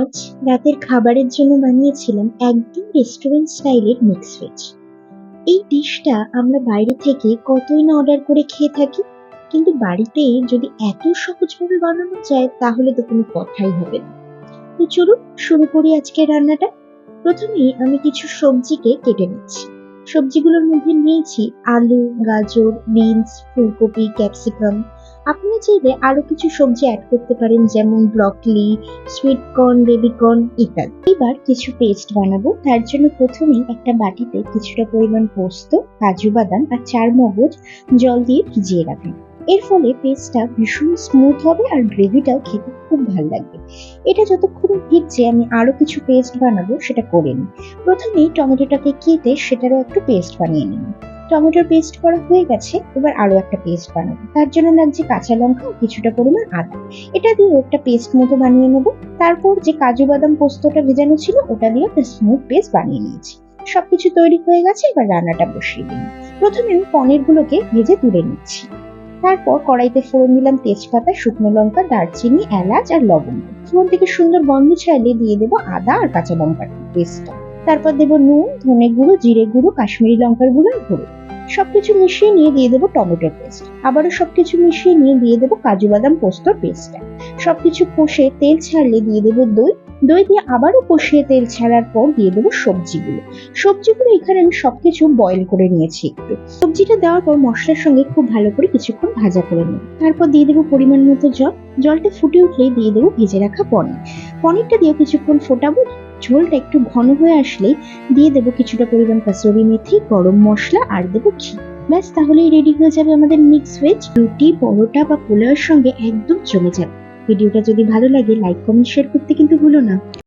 আজ রাতের খাবারের জন্য বানিয়েছিলাম একদম রেস্টুরেন্ট স্টাইলের মিক্স ভেজ এই ডিশটা আমরা বাইরে থেকে কতই না অর্ডার করে খেয়ে থাকি, কিন্তু বাড়িতে যদি এত সহজভাবে বানানো যায়, তাহলে তো কোনো কথাই হবে না। তো চলুন শুরু করি আজকের রান্নাটা। প্রথমেই আমি কিছু সবজিকে কেটে নিচ্ছি। সবজিগুলোর মধ্যে নিয়েছি আলু, গাজর, বিনস, ফুলকপি, ক্যাপসিকাম আপনারা চাইলে আরও কিছু সবজি অ্যাড করতে পারেন, যেমন ব্রকলি সুইট কর্ন বেবিকর্ন ইত্যাদি। এবার কিছু পেস্ট বানাবো। তার জন্য প্রথমেই একটা বাটিতে কিছুটা পরিমাণ পোস্ত, কাজু বাদাম আর চার মগজ জল দিয়ে ভিজিয়ে রাখেন। এর ফলে পেস্টটা ভীষণ স্মুথ হবে আর গ্রেভিটাও খেতে খুব ভালো লাগবে। এটা যতক্ষণ ভিজছে, আমি আরও কিছু পেস্ট বানাবো, সেটা করে নিই। প্রথমেই টমেটোটাকে কেটে সেটারও একটু পেস্ট বানিয়ে নিন। টমেটোর পেস্ট করা হয়ে গেছে, এবার আরও একটা পেস্ট বানাবো। তার জন্য লাগছে কাঁচা লঙ্কা কিছুটা পরিমাণ আদা। এটা দিয়ে একটা পেস্ট মতো বানিয়ে নেব। তারপর যে কাজু বাদাম পোস্তটা ভেজানো ছিল, ওটা দিয়ে একটা স্মুথ পেস্ট বানিয়ে নিয়েছি। সবকিছু তৈরি হয়ে গেছে, এবার রান্নাটা বসিয়ে দিন। প্রথমে আমি পনিরগুলোকে ভেজে তুলে নিচ্ছি। তারপর কড়াইতে ফোড়ন দিলাম তেজপাতা, শুকনো লঙ্কা, দারচিনি, এলাচ আর লবঙ্গ ফোড়ন থেকে সুন্দর গন্ধ ছাড়লে দিয়ে দেবো আদা আর কাঁচা লঙ্কার পেস্টটা। তারপর দেবো নুন, ধনে গুঁড়ো, জিরে গুঁড়ো, কাশ্মীরি লঙ্কার গুঁড়ো আর গুঁড়ো সবকিছু মিশিয়ে নিয়ে দিয়ে দেবো টমেটোর পেস্ট। আবারও সবকিছু মিশিয়ে নিয়ে দিয়ে দেবো কাজু বাদাম পোস্তর পেস্টটা। সবকিছু কষে তেল ছাড়লে দিয়ে দেবো দই। দই দিয়ে আবারও কষিয়ে তেল ছাড়ার পর দিয়ে দেবো সবজিগুলো। সবজিগুলো এখানে আমি সবকিছু বয়েল করে নিয়েছি একটু। সবজিটা দেওয়ার পর মশলার সঙ্গে খুব ভালো করে কিছুক্ষণ ভাজা করে নেব। তারপর দিয়ে দেবো পরিমাণ মতো জল। জলটা ফুটে উঠলেই দিয়ে দেবো ভেজে রাখা পনির। পনিরটা দিয়ে কিছুক্ষণ ফোটাবো। ঝোলটা একটু ঘন হয়ে আসলে দিয়ে দেবো কিছুটা পরিমাণ কাসুরি মেথি, গরম মশলা আর দেবো ঘি। ব্যাস, তাহলেই রেডি হয়ে যাবে আমাদের মিক্স ভেজ রুটি, পরোটা বা পোলাওয়ের সঙ্গে একদম জমে যাবে। ভিডিওটা যদি ভালো লাগে লাইক কমেন্ট শেয়ার করতে কিন্তু ভুলো না।